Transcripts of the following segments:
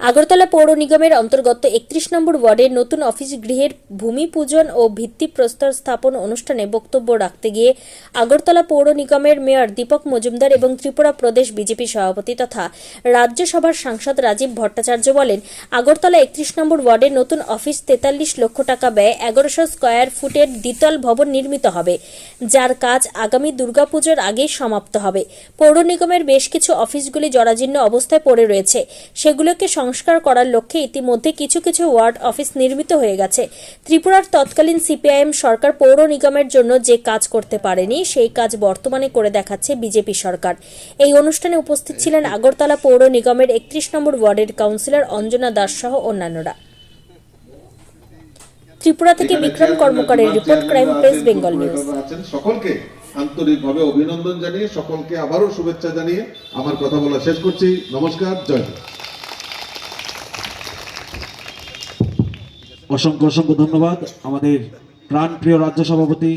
আগরতলা পৌর নিগমের অন্তর্গত একত্রিশ নম্বর ওয়ার্ডের নতুন অফিস গৃহের ভূমি পূজন ও ভিত্তিপ্রস্তর স্থাপন অনুষ্ঠানে বক্তব্য রাখতে গিয়ে আগরতলা পৌর নিগমের মেয়র দীপক মজুমদার এবং ত্রিপুরা প্রদেশ বিজেপি সভাপতি তথা রাজ্যসভার সাংসদ রাজীব ভট্টাচার্য বলেন, আগরতলা একত্রিশ নম্বর ওয়ার্ডের নতুন অফিস তেতাল্লিশ লক্ষ টাকা ব্যয় এগারোশো স্কয়ার ফুটের দ্বিতল ভবন নির্মিত হবে, যার কাজ আগামী দুর্গাপুজোর আগেই সমাপ্ত হবে। পৌর নিগমের বেশ কিছু অফিসগুলি জরাজীর্ণ অবস্থায় পড়ে রয়েছে, সেগুলোকে সংস্কার করার লক্ষ্যে ইতিমধ্যে কিছু কিছু ওয়ার্ড অফিস নির্মিত হয়ে গেছে। ত্রিপুরার তৎকালীন সিপিআইএম সরকার পৌর নিগমের জন্য যে কাজ করতে পারেনি সেই কাজ বর্তমানে করে দেখাচ্ছে বিজেপি সরকার। এই অনুষ্ঠানে উপস্থিত ছিলেন আগরতলা পৌর নিগমের একত্রিশ নম্বর ওয়ার্ডের কাউন্সিলর অঞ্জনা দাস সহ অন্যান্যরা। ত্রিপুরা থেকে Bikram কর্মকারের report crime press Bengal news. সকলকে আন্তরিকভাবে অভিনন্দন জানিয়ে সকলকে আবারও শুভেচ্ছা জানিয়ে আমার কথা বলা শেষ করছি। নমস্কার জয় অসংখ্য অসংখ্য ধন্যবাদ আমাদের প্রাণপ্রিয় রাজ্য সভাপতি।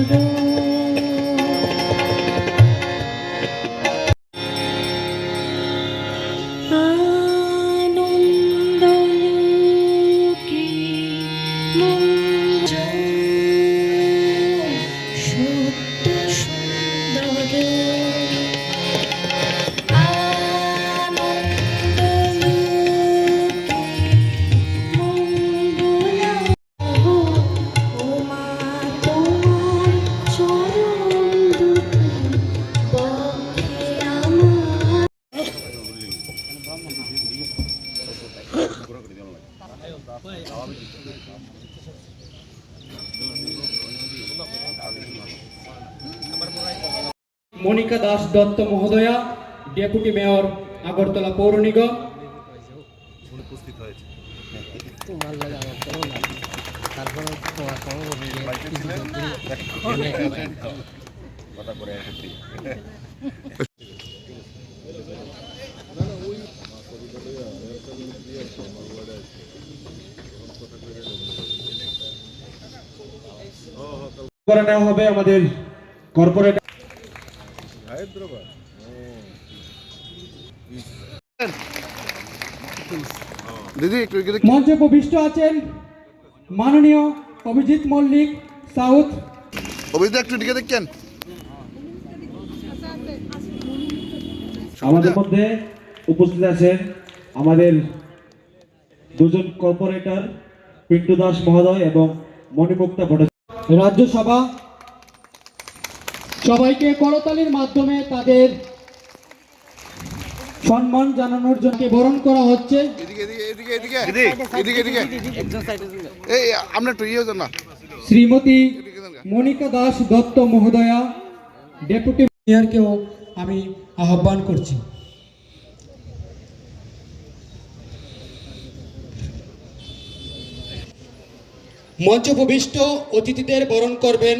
আহার দত্ত মহোদয়া ডেপুটি মেয়র আগরতলা পৌর নিগম। করে নেওয়া হবে আমাদের কর্পোরেট মঞ্চে উপবিষ্ট আছেন মাননীয় অভিজিৎ মল্লিক সাউথ। অভিজিৎ একটু দিকে দেখছেন আমাদের মধ্যে উপস্থিত আছেন আমাদের দুজন কর্পোরেটর পিন্টু দাস মহোদয় এবং মণিমুক্তা ভট্টাচার্য। রাজ্যসভা সবাইকে করতালির মাধ্যমে তাদের সম্মান জানানোর জন্য বরণ করা হচ্ছে। ইয়ে শ্রীমতী মনিকা দাস দত্ত মহোদয়া ডেপুটি মেয়রকেও আমি আহ্বান করছি। মঞ্চ উপবিষ্ট অতিথিদের বরণ করবেন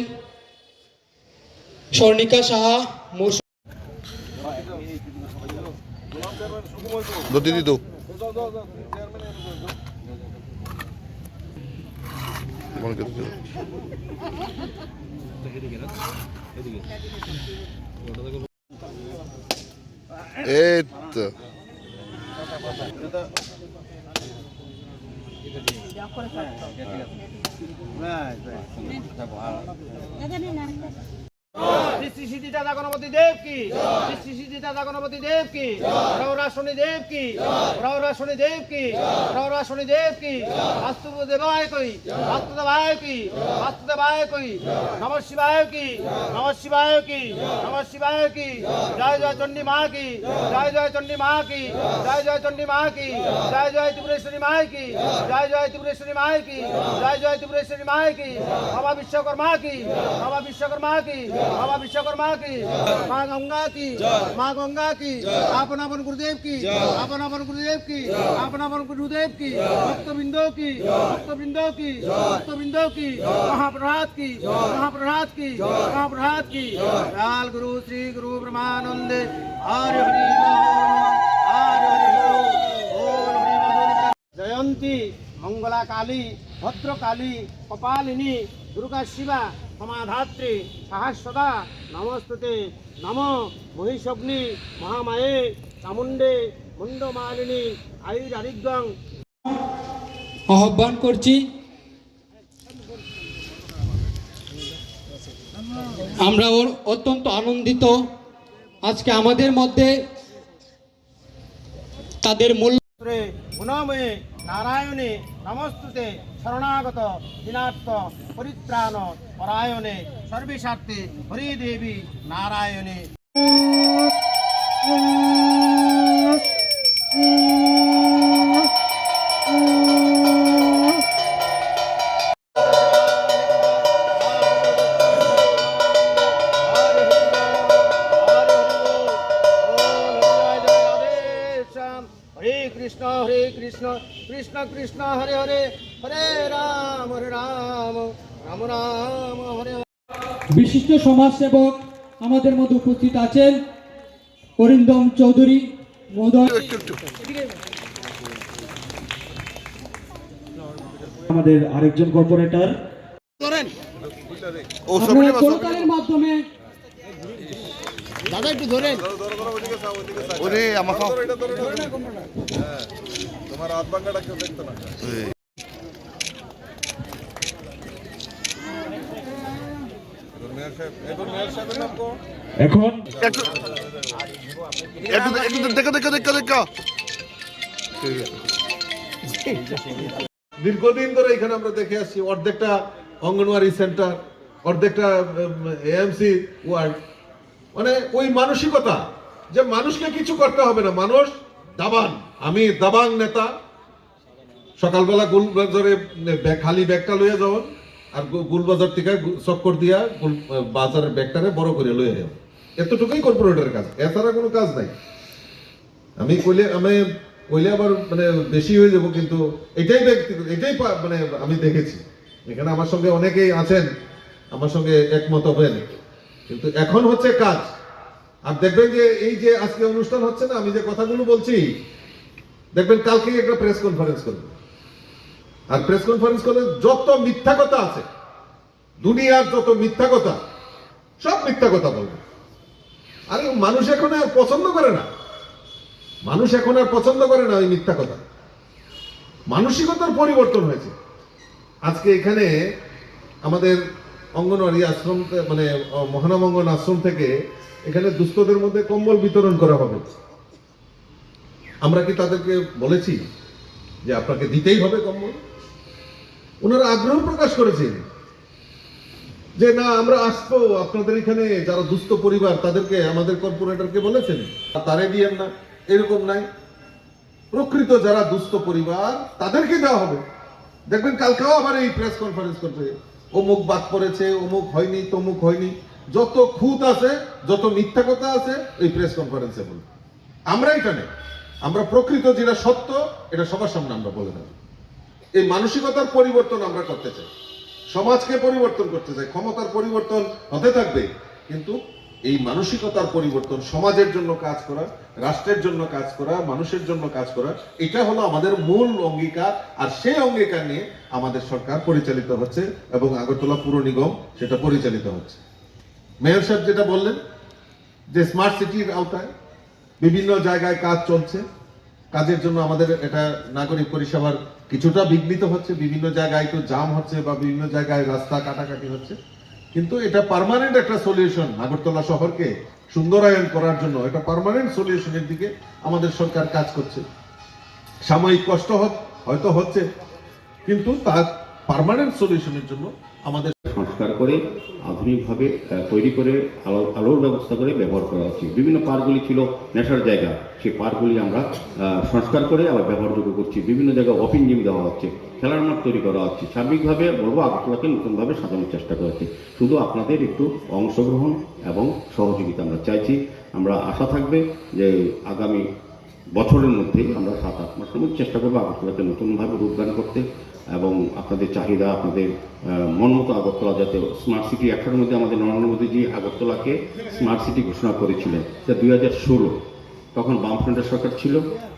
স্বর্ণিকা সাহা মৌসুমী দো দিদি দো মনে করে দিও। এই তো শ্রী দাদা গণপতি দেব কি শ্রী শ্রী দাদা গণপতি দেব কি রৌরা শনি দেব কি রৌরা শনি দেব কি রৌরা শনি দেব কি বাস্তু দেবায় কই বাস্তু দেবায় কি বাস্তু দেবায় কই নম শিবায় কি নম শিবায় কি নম শিবায় কি জয় জয় চণ্ডী মা কি জয় জয় চণ্ডী মা কি জয় জয় চণ্ডী মা কি জয় জয় ত্রিপুরেশ্বরী মায় কি জয় জয় ত্রিপুরেশ্বরী মায় কি জয় জয় ত্রিপুরেশ্বরী মায় কি বাবা বিশ্বকর্মা কি বাবা বিশ্বকর্মা কি বাবা বিশ্বকর্মা কি মা গঙ্গা কি মা গঙ্গা কি আপন আপন গুরুদেব কি আপন আপন গুরুদেব কি আপন আপন গুরুদেব কি ভক্তবৃন্দ কি ভক্তবৃন্দ কি ভক্তবৃন্দ কি মহাপ্রসাদ কি মহাপ্রসাদ কি মহাপ্রসাদ কি লাল গুরু শ্রী গুরু ব্রহ্মানন্দে হরে হরি বল, হরে হরি বল, ওম হরি মধুর জয়ন্তী মঙ্গলা সমাধাত্রী সহস্রদা নমস্তুতে নম মহিষগ্নি মহামায়ে চামুণ্ডে মুন্ডমালিনী আয়ুরারিগ্যং আহ্বান করছি আমরা ওর অত্যন্ত আনন্দিত। আজকে আমাদের মধ্যে তাদের মূল্য নারায়ণে নমস্তুতে শরণাগত দিনার্থ পরিত্রাণ পরায়ণে সর্বেশার্থে হরিদেবী নারায়ণে। কৃষ্ণ কৃষ্ণ হরে হরে হরে রাম হরে রাম রাম রাম হরে বিশিষ্ট সমাজসেবক আমাদের মধ্যে উপস্থিত আছেন অরিন্দম চৌধুরী মহোদয়। আমাদের আরেকজন কর্পোরেটর আপনারা করতালের মাধ্যমে ওরে আমার সব এই। এখন একটু একটু একটু দেখো দেখো দেখো দেখো। দীর্ঘদিন ধরে এখানে আমরা দেখে আসছি অর্ধেকটা অঙ্গনওয়াড়ি সেন্টার অর্ধেকটা এএমসি ওয়ার্ড। মানে ওই মানসিকতা যে মানুষকে কিছু করতে হবে না মানুষ দাবান। আমি দাবাং নেতা। সকালবেলা গুলবাজারে খালি ব্যাগটা লইয়া যাওয়ান আর গুলবাজার থেকে চক্কর দিয়া বাজারের ব্যাগটারে বড় করে লইয়া যাও এতটুকুই কর্পোরেটের কাজ, এছাড়া কোনো কাজ নাই। আমি কইলে আমি কইলে আবার মানে বেশি হয়ে যাব, কিন্তু এটাই ব্যক্তিগত এটাই মানে আমি দেখেছি। এখানে আমার সঙ্গে অনেকেই আছেন, আমার সঙ্গে একমত হবেন। কিন্তু এখন হচ্ছে কাজ। আর দেখবেন যে এই যে আজকে অনুষ্ঠান হচ্ছে না, আমি যে কথাগুলো বলছি দেখবেন কালকে একটা প্রেস কনফারেন্স করবে। আর প্রেস কনফারেন্স করলে যত মিথ্যা কথা আছে দুনিয়ার যত মিথ্যা কথা সব মিথ্যা কথা বলবে। আরে মানুষ এখন আর পছন্দ করে না। মানুষ এখন আর পছন্দ করে না ওই মিথ্যা কথা। মানসিকতার পরিবর্তন হয়েছে। আজকে এখানে আমাদের অঙ্গনওয়াড়ি আশ্রম মানে আহ, মহানামঙ্গন আশ্রম থেকে এখানে দুস্থদের মধ্যে কম্বল বিতরণ করা হবে। আমরা কি তাদেরকে বলেছি যে আপনাকে দিতেই হবে কম্বল? ওনারা আগ্রহ প্রকাশ করেছেন যে না, আমরা আসব, আপনাদের এখানে যারা দুস্থ পরিবার, তাদেরকে, আমাদের কর্পোরেটরকে বলেছেন। তারে দিয়েন না, এরকম নাই। প্রকৃত যারা দুস্থ পরিবার, তাদেরকে দেওয়া হবে। দেখবেন, কালকেও আবার এই প্রেস কনফারেন্স করতে অমুক বাদ পড়েছে, অমুক হয়নি, তমুক হয়নি। যত খুঁত আছে, যত মিথ্যা কথা আছে, এই প্রেস কনফারেন্সে বলব। আমরা এটা নেই আমরা প্রকৃত যেটা সত্য, এটা সবার সামনে আমরা বলে দেবো। এই মানসিকতার পরিবর্তন আমরা করতে চাই। সমাজকে পরিবর্তন করতে চাই। ক্ষমতার পরিবর্তন হতে থাকবে, কিন্তু এই মানসিকতার পরিবর্তন সমাজের জন্য কাজ করা, রাষ্ট্রের জন্য কাজ করা, মানুষের জন্য কাজ করা, এটা হলো আমাদের মূল অঙ্গীকার। আর সেই অঙ্গীকার নিয়ে আমাদের সরকার পরিচালিত হচ্ছে এবং আগরতলা পুর নিগম সেটা পরিচালিত হচ্ছে। মেয়র সাহেব যেটা বললেন যে স্মার্ট সিটির আওতায় বিভিন্ন জায়গায় কাজ চলছে। কাজের জন্য আমাদের এটা নাগরিক পরিষেবার কিছুটা বিঘ্নিত হচ্ছে। বিভিন্ন জায়গায় একটু জাম হচ্ছে বা বিভিন্ন জায়গায় রাস্তা কাটাকাটি হচ্ছে। কিন্তু এটা পার্মানেন্ট একটা সলিউশন আগরতলা শহরকে সুন্দরায়ন করার জন্য, এটা পার্মানেন্ট সলিউশনের দিকে আমাদের সরকার কাজ করছে। সাময়িক কষ্ট হয়তো হচ্ছে, কিন্তু তার পার্মানেন্ট সলিউশনের জন্য আমাদের সংস্কার করে, আধুনিকভাবে তৈরি করে, আলো, আলোর ব্যবস্থা করে ব্যবহার করা হচ্ছে বিভিন্ন পার্কগুলি ছিল, নেশার জায়গা। সেই পার্কগুলি আমরা সংস্কার করে আবার ব্যবহারযোগ্য করছি। বিভিন্ন জায়গায় ওপেন জিম দেওয়া হচ্ছে, খেলার মাঠ তৈরি করা হচ্ছে। সার্বিকভাবে বলব আগরতলাকে নতুনভাবে সাজানোর চেষ্টা করেছে শুধু আপনাদের একটু অংশগ্রহণ এবং সহযোগিতা আমরা চাইছি। আমরা আশা থাকবে যে আগামী বছরের মধ্যে আমরা সাত আট মাসের মধ্যে চেষ্টা করব আগরতলাকে নতুনভাবে রূপদান করতে। এবং আপনাদের চাহিদা, আপনাদের মন মতো আগরতলা যাতে স্মার্ট সিটি একটার মধ্যে আমাদের নরেন্দ্র মোদীজি আগরতলাকে স্মার্ট সিটি ঘোষণা করেছিলেন। তা দুই হাজার ষোলো। তখন বামফ্রন্টের সরকার ছিল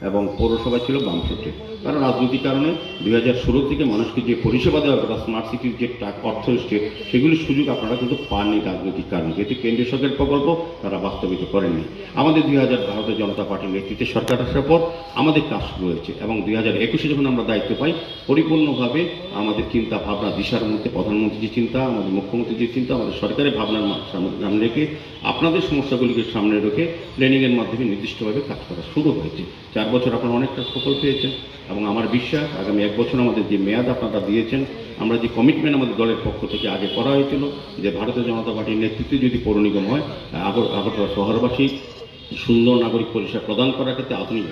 এবং পৌরসভা ছিল বামফ্রন্টের। কারণ রাজনৈতিক কারণে দুই হাজার ষোলো থেকে মানুষকে যে পরিষেবা দেওয়ার কথা স্মার্ট সিটির যে অর্থ এসছে, সেগুলির সুযোগ আপনারা কিন্তু পাননি রাজনৈতিক কারণে। যেহেতু কেন্দ্রীয় সরকারের প্রকল্প তারা বাস্তবিত করেননি। আমাদের দুই হাজার ভারতীয় জনতা পার্টির নেতৃত্বে সরকার আসার পর আমাদের কাজ শুরু হয়েছে এবং দুই হাজার একুশে যখন আমরা দায়িত্ব পাই, পরিপূর্ণভাবে আমাদের চিন্তা, ভাবনা, দিশার মধ্যে প্রধানমন্ত্রী যে চিন্তা, আমাদের মুখ্যমন্ত্রী যে চিন্তা, আমাদের সরকারের ভাবনার সামনে রেখে আপনাদের সমস্যাগুলিকে সামনে রেখে প্ল্যানিংয়ের মাধ্যমে নির্দিষ্টভাবে কাজ করা শুরু হয়েছে। চার বছর আপনারা অনেকটা সফল পেয়েছেন। এবং আমার বিশ্বাস, আগামী এক বছর আমাদের যে মেয়াদ আপনারা দিয়েছেন, আমরা যে কমিটমেন্ট আমাদের দলের পক্ষ থেকে আগে করা হয়েছিল, যে ভারতীয় জনতা পার্টির নেতৃত্বে যদি পৌর নিগম হয়, আগর, আগরতলা শহরবাসী সুন্দর নাগরিক পরিষেবা প্রদান করার ক্ষেত্রে আধুনিক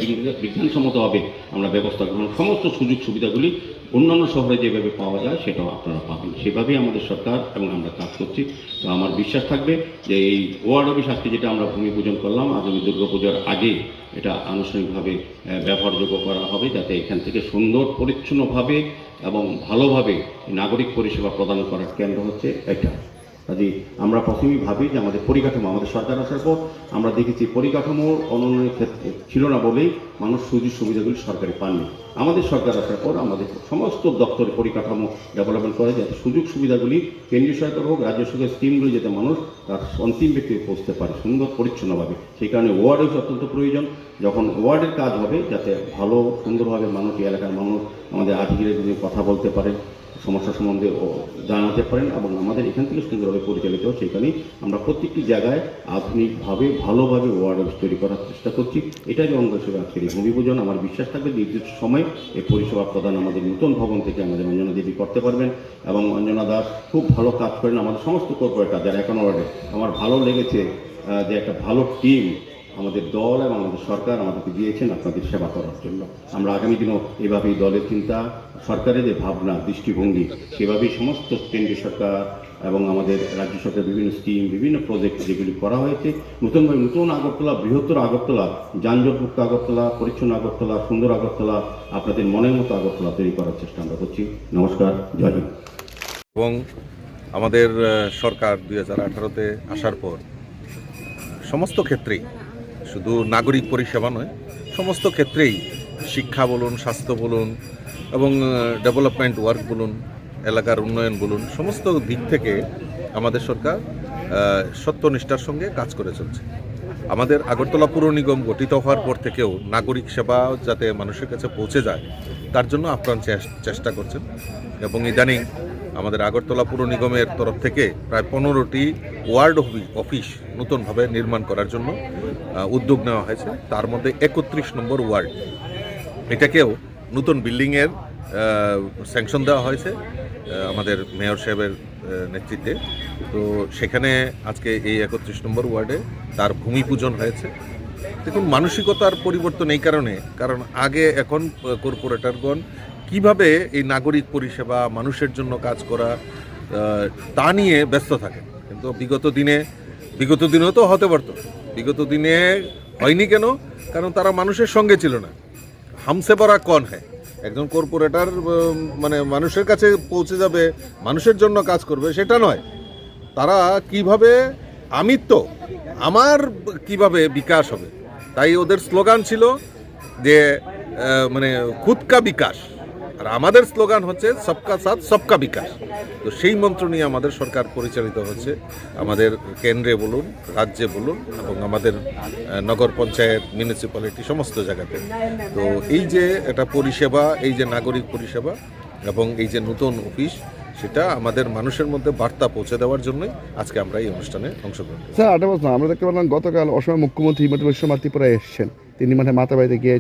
বিজ্ঞানসম্মতভাবে আমরা ব্যবস্থা গ্রহণ সমস্ত সুযোগ সুবিধাগুলি অন্যান্য শহরে যেভাবে পাওয়া যায় সেটাও আপনারা পাবেন। সেভাবেই আমাদের সরকার এবং আমরা কাজ করছি। তো আমার বিশ্বাস থাকবে যে এই ওয়ার্ড অফিস আজকে যেটা আমরা ভূমি পূজন করলাম আগামী দুর্গাপূজার আগে এটা আনুষ্ঠানিকভাবে ব্যবহারযোগ্য করা হবে যাতে এখান থেকে সুন্দর, পরিচ্ছন্নভাবে এবং ভালোভাবে নাগরিক পরিষেবা প্রদান করার কেন্দ্র হচ্ছে এটা। কাজে আমরা প্রথমেই ভাবি যে আমাদের পরিকাঠামো, আমাদের সরকার আসার পর আমরা দেখেছি পরিকাঠামোর অনুন্নয়নের ক্ষেত্রে ছিল না বলেই মানুষ সুযোগ সুবিধাগুলি সরকারি পাননি। আমাদের সরকার আসার পর আমাদের সমস্ত দপ্তরের পরিকাঠামো ডেভেলপমেন্ট করে যাতে সুযোগ সুবিধাগুলি কেন্দ্রীয় সরকার হোক, রাজ্য সরকারের স্কিমগুলি যাতে মানুষ তার অন্তিম ব্যক্তিকে পৌঁছতে পারে সুন্দর পরিচ্ছন্নভাবে। সেই কারণে ওয়ার্ড হচ্ছে অত্যন্ত প্রয়োজন। যখন ওয়ার্ডের কাজ হবে যাতে ভালো সুন্দরভাবে মানুষ এলাকার মানুষ আমাদের আধিকারিক কথা বলতে পারে। সমস্যা সম্বন্ধে জানাতে পারেন এবং আমাদের এখান থেকে সুন্দরভাবে পরিচালিত সেখানেই আমরা প্রত্যেকটি জায়গায় আধুনিকভাবে, ভালোভাবে ওয়ার্ড অফিস তৈরি করার চেষ্টা করছি। এটাই অঙ্গ হিসেবে আজকের এই ভূমি পূজন আমার বিশ্বাস থাকবে নির্দিষ্ট সময় এই পরিষেবা প্রদান আমাদের নতুন ভবন থেকে আমাদের অঞ্জনা দেবী করতে পারবেন এবং অঞ্জনা দাস খুব ভালো কাজ করেন। আমাদের সমস্ত কর্পোরেটার যারা এখন ওয়ার্ডে আমার ভালো লেগেছে যে একটা ভালো টিম আমাদের দল এবং আমাদের সরকার আমাদেরকে দিয়েছেন আপনাদের সেবা করার জন্য। আমরা আগামী দিনও এভাবেই দলের চিন্তা, সরকারের যে ভাবনা, দৃষ্টিভঙ্গি, সেভাবেই সমস্ত কেন্দ্রীয় সরকার এবং আমাদের রাজ্য সরকার বিভিন্ন স্কিম, বিভিন্ন প্রজেক্ট যেগুলি করা হয়েছে, নতুনভাবে নতুন আগরতলা, বৃহত্তর আগরতলা, যানজটমুক্ত আগরতলা, পরিচ্ছন্ন আগরতলা, সুন্দর আগরতলা, আপনাদের মনের মতো আগরতলা তৈরি করার চেষ্টা আমরা করছি। নমস্কার, জয় হিন্দ। এবং আমাদের সরকার দুই হাজার আঠারোতে আসার পর, সমস্ত ক্ষেত্রেই শুধু নাগরিক পরিষেবা নয়, সমস্ত ক্ষেত্রেই শিক্ষা বলুন, স্বাস্থ্য বলুন এবং ডেভেলপমেন্ট ওয়ার্ক বলুন, এলাকার উন্নয়ন বলুন, সমস্ত দিক থেকে আমাদের সরকার সত্যনিষ্ঠার সঙ্গে কাজ করে চলছে। আমাদের আগরতলা পুর নিগম গঠিত হওয়ার পর থেকেও নাগরিক সেবা যাতে মানুষের কাছে পৌঁছে যায়, তার জন্য আপ্রাণ চেষ্টা করছেন এবং ইদানিং আমাদের আগরতলা পুর নিগমের তরফ থেকে প্রায় পনেরোটি ওয়ার্ড অফি- অফিস নতুনভাবে নির্মাণ করার জন্য উদ্যোগ নেওয়া হয়েছে। তার মধ্যে একত্রিশ নম্বর ওয়ার্ড। এটাকেও নতুন বিল্ডিংয়ের স্যাংশন দেওয়া হয়েছে আমাদের মেয়র সাহেবের নেতৃত্বে। তো সেখানে আজকে এই একত্রিশ নম্বর ওয়ার্ডে তার ভূমি পূজন হয়েছে। দেখুন, মানসিকতার পরিবর্তন এই কারণে, কারণ আগে এখন কর্পোরেটরগণ কীভাবে এই নাগরিক পরিষেবা মানুষের জন্য কাজ করা তা নিয়ে ব্যস্ত থাকে? কিন্তু বিগত দিনে, বিগত দিনেও তো হতে পারতো। বিগত দিনে হয়নি কেন? কারণ তারা মানুষের সঙ্গে ছিল না। হামসে বড়া কন হ্যায়? একজন কর্পোরেটর মানে মানুষের কাছে পৌঁছে যাবে, মানুষের জন্য কাজ করবে, সেটা নয়। তারা কীভাবে আমিত্ব, আমার কীভাবে বিকাশ হবে? তাই ওদের স্লোগান ছিল যে মানে খুদকা বিকাশ। আর আমাদের স্লোগান হচ্ছে সবকা সাথ, সবকা বিকাশ। তো সেই মন্ত্র নিয়ে আমাদের সরকার পরিচালিত হচ্ছে। আমাদের কেন্দ্রে বলুন, রাজ্যে বলুন এবং আমাদের নগর পঞ্চায়েত মিউনিসিপ্যালিটি সমস্ত জায়গাতে। তো এই যে এটা পরিষেবা, এই যে নাগরিক পরিষেবা এবং এই যে নতুন অফিস, সেটা আমাদের মানুষের মধ্যে বার্তা পৌঁছে দেওয়ার জন্যই আজকে আমরা এই অনুষ্ঠানে অংশগ্রহণ স্যার আমরা দেখতে পেলাম গতকাল অসময় মুখ্যমন্ত্রী হিমন্ত বিশ্ব মাতৃপুরা এসেছেন। তিনি মানে মাতা বাড়িতে গিয়ে